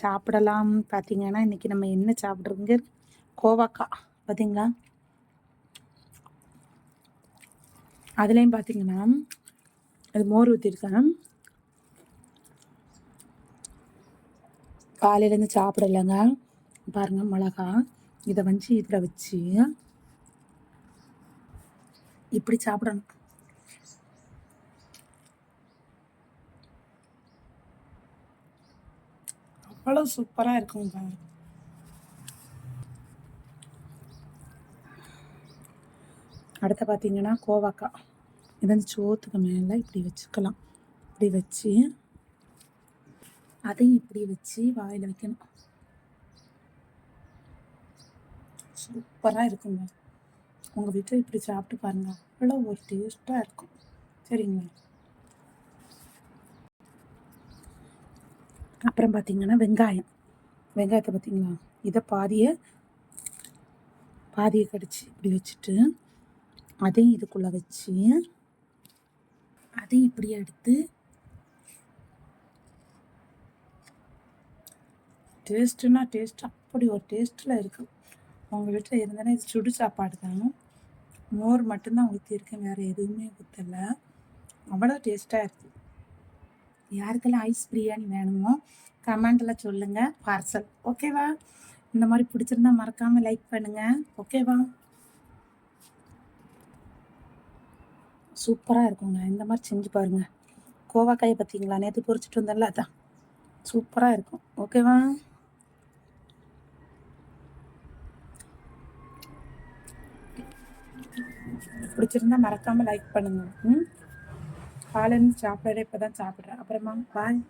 சாப்பிடலாம். பார்த்தீங்கன்னா இன்றைக்கி நம்ம என்ன சாப்பிட்றோங்க கோவாக்காய். பார்த்தீங்களா அதுலேயும் பார்த்தீங்கன்னா அது மோர் ஊற்றிருக்கேன் காலையிலேருந்து சாப்பிடலைங்க. பாருங்கள் மிளகா. இதை வஞ்சி இதில் வச்சு இப்படி சாப்பிடணும். அவ்வளோ சூப்பராக இருக்குங்க அடுத்து பார்த்தீங்கன்னா கோவாக்காய். இது வந்து சோத்துக்கு மேலே இப்படி வச்சுக்கலாம். இப்படி வச்சு அதையும் இப்படி வச்சு வாயில் வைக்கணும். சூப்பராக இருக்குங்க உங்கள் வீட்டில் இப்படி சாப்பிட்டு பாருங்கள் அவ்வளோ ஒரு டேஸ்ட்டாக இருக்கும். சரிங்களா? அப்புறம் பார்த்தீங்கன்னா வெங்காயம். வெங்காயத்தை பார்த்தீங்களா இதை பாதியை பாதியை கடிச்சு இப்படி வச்சுட்டு அதையும் இதுக்குள்ளே வச்சு அதையும் இப்படி எடுத்து டேஸ்ட்டுன்னா டேஸ்ட் அப்படி ஒரு டேஸ்ட்டில் இருக்குது உங்கள் வீட்டில் இருந்தேனே இது சுடு சாப்பாடு தான். மோர் மட்டும்தான் ஊற்றிருக்கேன் வேறு எதுவுமே ஊற்றலை அவ்வளோ டேஸ்ட்டாக இருக்குது யாருக்கெல்லாம் ஐஸ் பிரியாணி வேணுமோ கமெண்டில் சொல்லுங்கள் பார்சல் ஓகேவா இந்த மாதிரி பிடிச்சிருந்தா மறக்காமல் லைக் பண்ணுங்கள் ஓகேவா சூப்பராக இருக்குங்க. இந்த மாதிரி செஞ்சு பாருங்கள் கோவாக்காயை பார்த்தீங்களா? நேற்று பொறிச்சிட்டு வந்தேன்ல அதான். சூப்பராக இருக்கும். ஓகேவா பிடிச்சிருந்தா மறக்காமல் லைக் பண்ணுங்கள் ம்? காலையில் சாப்பிட்றேன் இப்போ தான் சாப்பிட்றேன். அப்புறமா பாய்